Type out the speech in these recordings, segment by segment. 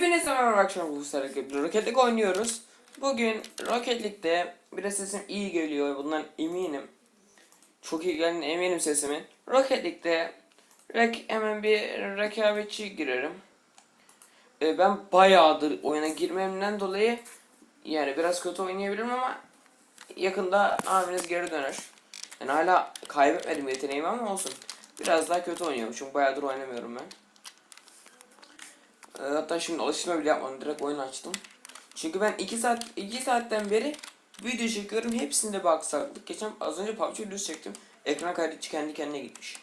Hepinize merhaba bu sefer Rocket League oynuyoruz. Bugün Rocket League'de biraz sesim iyi geliyor bundan eminim. Çok iyi geldiğine eminim sesimin. Rocket League'de rek hemen bir rekabetçi girerim. Ee, ben bayağıdır oyuna girmemden dolayı yani biraz kötü oynayabilirim ama yakında abiniz geri döner. Yani hala kaybetmedim yeteneğimi ama olsun. Biraz daha kötü oynuyorum çünkü bayağıdır oynamıyorum ben. Ee, Hatta şimdi alıştırma bile yapmadım. Direkt oyunu açtım. Çünkü ben 2 saat 2 saatten beri video çekiyorum. Hepsinde bir aksaklık. Geçen az önce PUBG videosu çektim. Ekran kaydı kendi kendine gitmiş.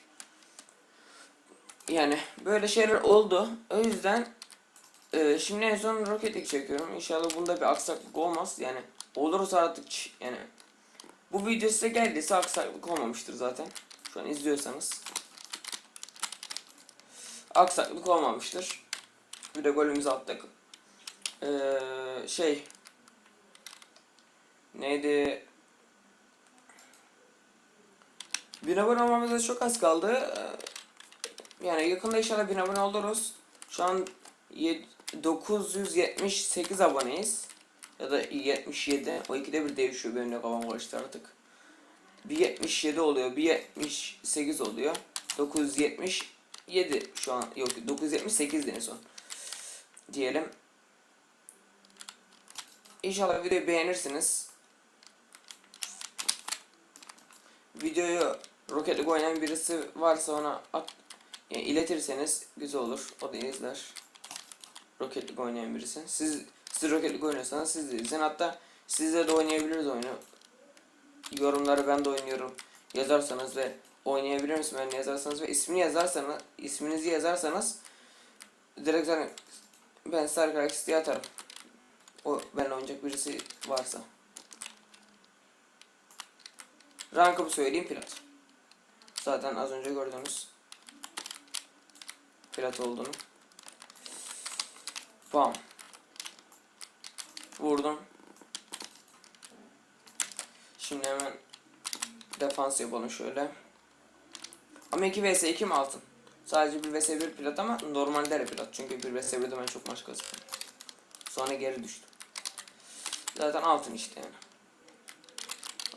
Yani böyle şeyler oldu. O yüzden e, şimdi en son Rocket çekiyorum. İnşallah bunda bir aksaklık olmaz. Yani olursa artık yani bu video size geldiyse aksaklık olmamıştır zaten. Şu an izliyorsanız. Aksaklık olmamıştır. Bir de golümüzü attık. Ee, şey neydi? Bin abone olmamıza çok az kaldı. Ee, Yani yakında inşallah bin abone oluruz. Şu an ye- 978 aboneyiz. Ya da 77. O ikide bir değişiyor benim de kafam karıştı artık. Bir 77 oluyor, bir 78 oluyor. 977 şu an yok 978 en son diyelim. İnşallah videoyu beğenirsiniz. Videoyu Rocket League oynayan birisi varsa ona at, yani iletirseniz güzel olur. O da izler. Rocket League oynayan birisi. Siz siz Rocket League oynuyorsanız siz de izleyin. Hatta sizle de oynayabiliriz oyunu. Yorumları ben de oynuyorum. Yazarsanız ve oynayabilir misin ben yazarsanız ve ismini yazarsanız isminizi yazarsanız direkt zaten ben size arkadaş diye atarım. O benimle oynayacak birisi varsa. Rankımı söyleyeyim plat. Zaten az önce gördünüz. Plat olduğunu. Bam. Vurdum. Şimdi hemen defans yapalım şöyle. Ama 2 vs 2 mi altın? Sadece 1 vs 1 plat ama normalde de plat. Çünkü 1 vs 1'de ben çok maç kazandım. Sonra geri düştüm. Zaten altın işte yani.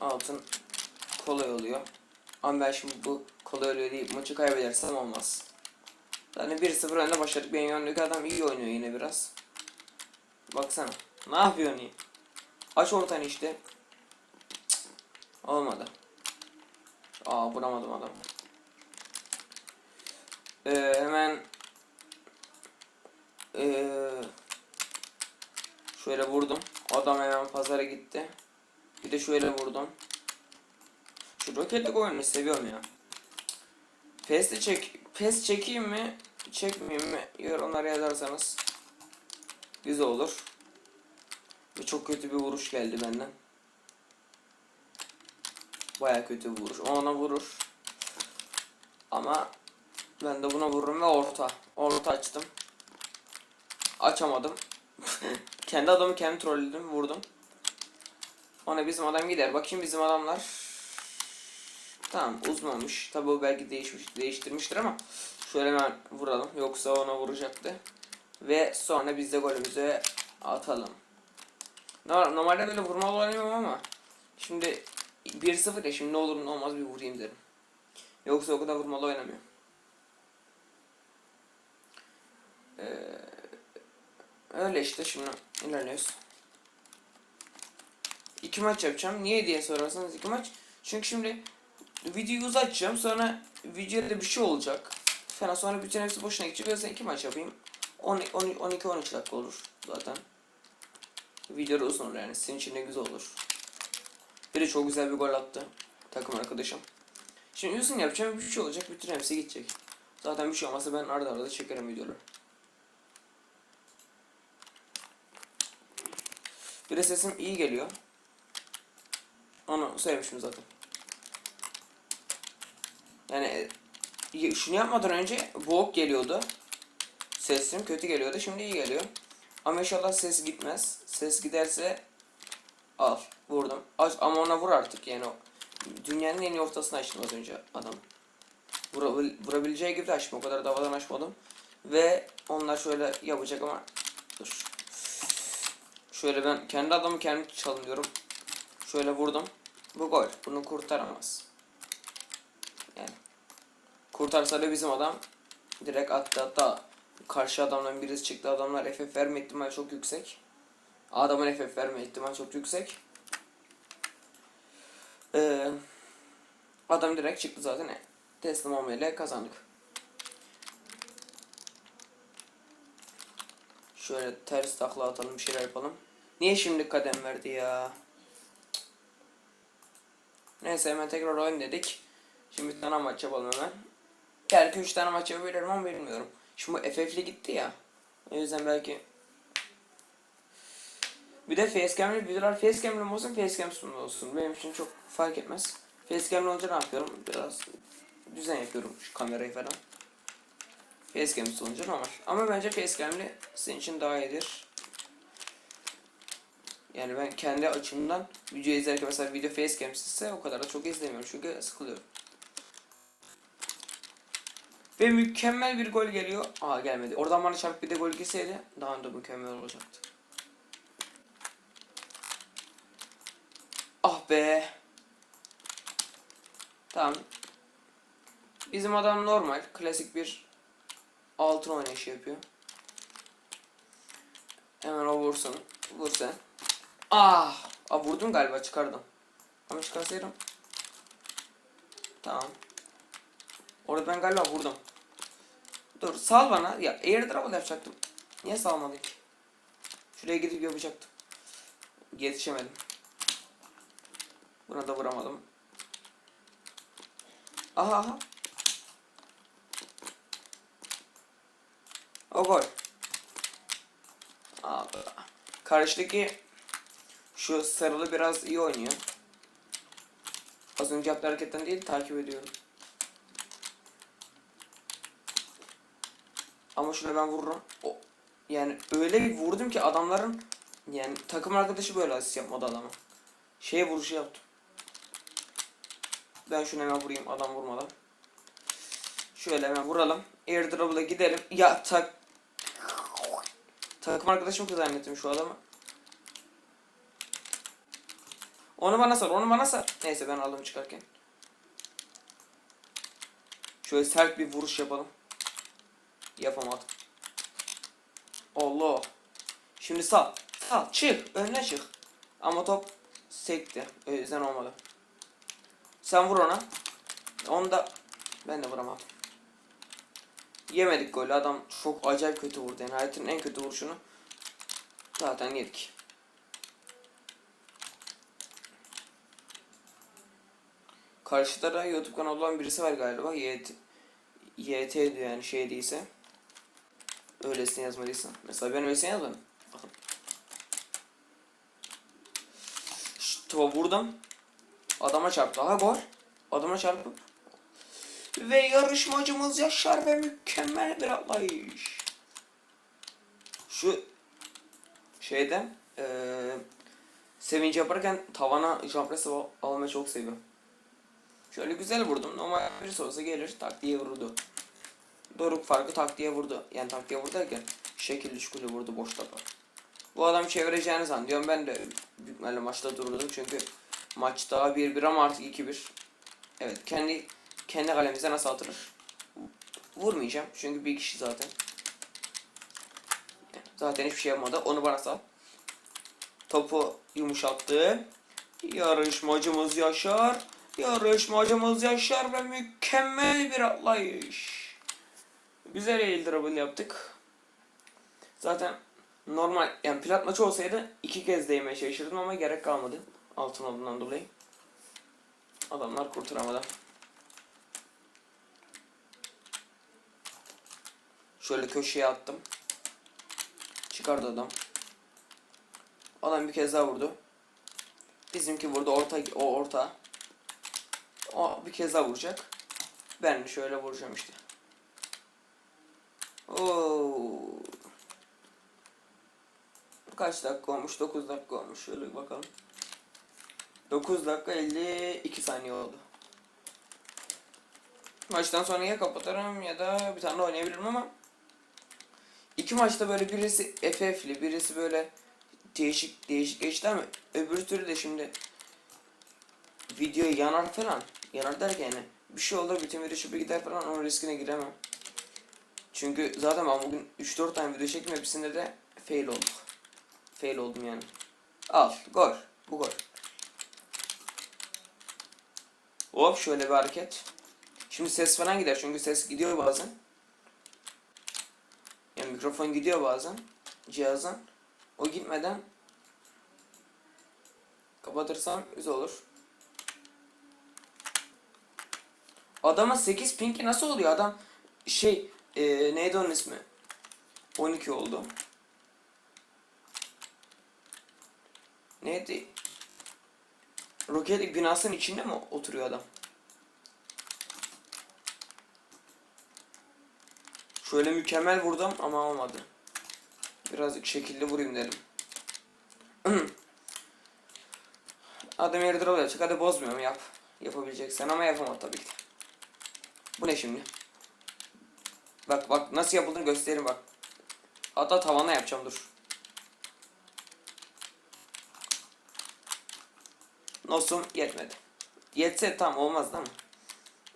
Altın kolay oluyor. Ama ben şimdi bu kolay oluyor deyip maçı kaybedersem olmaz. Zaten 1-0 önde başladık. Benim yanımdaki adam iyi oynuyor yine biraz. Baksana. Ne yapıyorsun iyi? Aç ortanı işte. Cık. Olmadı. Aa vuramadım adamı. Ee, hemen ee, şöyle vurdum. Adam hemen pazara gitti. Bir de şöyle vurdum. Şu Rocket League oyununu seviyorum ya. PES de çek PES çekeyim mi? Çekmeyeyim mi? Yorumlara yazarsanız güzel olur. Ve çok kötü bir vuruş geldi benden. Baya kötü bir vuruş. Ona vurur. Ama ben de buna vururum ve orta. Orta açtım. Açamadım. kendi adamı kendi trolledim, vurdum. Ona bizim adam gider. Bakayım bizim adamlar. Tamam uzmamış. Tabi o belki değişmiş, değiştirmiştir ama şöyle hemen vuralım. Yoksa ona vuracaktı. Ve sonra biz de golümüzü atalım. No- Normalde böyle vurmalı oynamam ama şimdi 1-0 ya şimdi ne olur ne olmaz bir vurayım derim. Yoksa o kadar vurmalı oynamıyorum. Ee, öyle işte şimdi ilerliyoruz. İki maç yapacağım. Niye diye sorarsanız iki maç. Çünkü şimdi videoyu uzatacağım. Sonra videoda bir şey olacak. Falan sonra bütün hepsi boşuna gidecek. Yüzden iki maç yapayım. 12-13 dakika olur zaten. Video uzun olur yani. Senin için de güzel olur. Biri çok güzel bir gol attı. Takım arkadaşım. Şimdi uzun yapacağım. Bir şey olacak. Bütün hepsi gidecek. Zaten bir şey olmazsa ben arada arada çekerim videoları. Bir de sesim iyi geliyor. Onu söylemişim zaten. Yani e, şunu yapmadan önce boğuk geliyordu. Sesim kötü geliyordu. Şimdi iyi geliyor. Ama inşallah ses gitmez. Ses giderse al vurdum. Ama ona vur artık yani. Dünyanın en iyi ortasını açtım az önce adam. Vurabil, vurabileceği gibi de açtım. O kadar da havadan açmadım. Ve onlar şöyle yapacak ama Dur. Şöyle ben kendi adamı kendim çalınıyorum. Şöyle vurdum. Bu gol. Bunu kurtaramaz. Yani. Kurtarsa da bizim adam direkt attı hatta karşı adamdan birisi çıktı. Adamlar FF verme ihtimali çok yüksek. Adamın FF verme ihtimali çok yüksek. Ee, adam direkt çıktı zaten. Teslim olmayla kazandık. Şöyle ters takla atalım bir şeyler yapalım. Niye şimdi kadem verdi ya? Neyse hemen tekrar oyun dedik. Şimdi bir tane maç yapalım hemen. Belki 3 tane maç yapabilirim ama bilmiyorum. Şimdi bu FF'li gitti ya. O yüzden belki bir de facecam'li videolar facecam'li mi olsun facecam'siz mi olsun benim için çok fark etmez. Facecam'li olunca ne yapıyorum? Biraz düzen yapıyorum şu kamerayı falan. Facecam'siz olunca normal. Ama bence facecam'li senin için daha iyidir. Yani ben kendi açımdan video izlerken mesela video facecam'sizse o kadar da çok izlemiyorum çünkü sıkılıyorum. Ve mükemmel bir gol geliyor. Aa gelmedi. Oradan bana çarp bir de gol gelseydi daha da mükemmel olacaktı. Ah be. Tamam. Bizim adam normal. Klasik bir altın oynayışı yapıyor. Hemen o vursun. Vur sen. Ah! Aa, vurdum galiba çıkardım. Ama çıkarsaydım. Tamam. Orada ben galiba vurdum. Dur sal bana. Ya airdrop yapacaktım. Niye salmadın ki? Şuraya gidip yapacaktım. Yetişemedim. Buna da vuramadım. Aha aha. O gol. Abi. Karşıdaki şu sarılı biraz iyi oynuyor. Az önce yaptığı hareketten değil takip ediyorum. Ama şuna ben vururum. O, yani öyle bir vurdum ki adamların yani takım arkadaşı böyle asist yapmadı adama. Şeye vuruşu yaptım. Ben şunu hemen vurayım adam vurmadan. Şöyle hemen vuralım. Airdrop'la gidelim. Ya tak Takım arkadaşım kız zannettim şu adamı. Onu bana sar, onu bana sar. Neyse ben aldım çıkarken. Şöyle sert bir vuruş yapalım. Yapamadım. Allah. Şimdi sal. Sal. Çık. Önüne çık. Ama top sekti. O yüzden olmadı. Sen vur ona. Onu da ben de vuramadım. Yemedik golü. Adam çok acayip kötü vurdu. Yani hayatının en kötü vuruşunu zaten yedik. Karşıda da YouTube kanalı olan birisi var galiba. YT, YT diyor yani şey değilse. Öylesine yazmadıysa. Mesela ben öylesine yazmadım. Bakın. Şşt, vurdum. Adama çarptı. Aha gol. Adama çarpıp. Ve yarışmacımız Yaşar ve mükemmel bir atlayış. Şu şeyden eee sevinç yaparken tavana jump almayı çok seviyorum. Şöyle güzel vurdum. Normal birisi olsa gelir tak diye vurdu. Doruk farkı tak diye vurdu. Yani tak diye vurdu derken şekilli şükürlü vurdu boş topa. Bu adam çevireceğini zannediyorum. Ben de büyük maçta durdum çünkü maç daha 1-1 ama artık 2-1. Evet kendi kendi kalemize nasıl atılır? Vurmayacağım çünkü bir kişi zaten. Zaten hiçbir şey yapmadı. Onu bana sal. Topu yumuşattı. Yarışmacımız Yaşar. Yarışmacımız Yaşar ve mükemmel bir atlayış. Güzel el dribble yaptık. Zaten normal yani plat maçı olsaydı iki kez değmeye çalışırdım ama gerek kalmadı. Altın olduğundan dolayı. Adamlar kurtaramadı. Şöyle köşeye attım. Çıkardı adam. Adam bir kez daha vurdu. Bizimki vurdu orta o orta. O bir kez daha vuracak. Ben şöyle vuracağım işte. Oo. Kaç dakika olmuş? 9 dakika olmuş. Şöyle bakalım. 9 dakika 52 saniye oldu. Maçtan sonra ya kapatırım ya da bir tane oynayabilirim ama iki maçta böyle birisi FF'li birisi böyle değişik değişik geçti ama öbür türlü de şimdi video yanar falan. Yanar derken yani bir şey olur bütün video çöpe gider falan onun riskine giremem. Çünkü zaten ben bugün 3-4 tane video çektim hepsinde de fail olduk. Fail oldum yani. Al gol. Bu gol. Hop şöyle bir hareket. Şimdi ses falan gider çünkü ses gidiyor bazen. Yani mikrofon gidiyor bazen cihazdan. O gitmeden kapatırsam güzel olur. Adama 8 pinki nasıl oluyor adam şey e, neydi onun ismi 12 oldu. Neydi? Roket binasının içinde mi oturuyor adam? Şöyle mükemmel vurdum ama olmadı. Birazcık şekilli vurayım dedim. Adam airdrop yapacak. Hadi bozmuyorum yap. Yapabileceksen ama yapamam tabii ki. Bu ne şimdi? Bak bak nasıl yapıldığını göstereyim bak. Hatta tavana yapacağım dur. Nosum yetmedi. Yetse tam olmaz değil mi?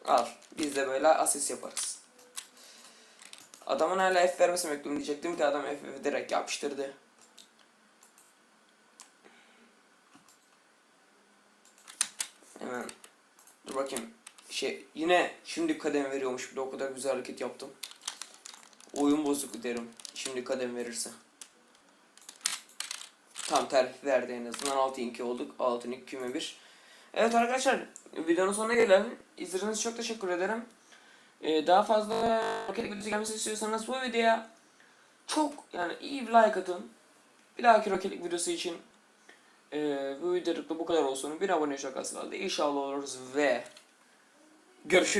Al. Biz de böyle asist yaparız. Adamın hala F vermesi bekliyorum diyecektim ki adam F direkt yapıştırdı. Hemen dur bakayım. Şey yine şimdi kadem veriyormuş bile o kadar güzel hareket yaptım. Oyun bozuk derim. Şimdi kadem verirse. Tam terfi verdi en azından 6-2 olduk. 6-2 küme 1. Evet arkadaşlar videonun sonuna gelelim. İzlediğiniz çok teşekkür ederim. Ee, daha fazla roket videosu gelmesini istiyorsanız bu videoya çok yani iyi bir like atın. Bir dahaki roketlik videosu için e, bu videolukta bu kadar olsun. Bir abone çok az kaldı. İnşallah oluruz ve görüşürüz.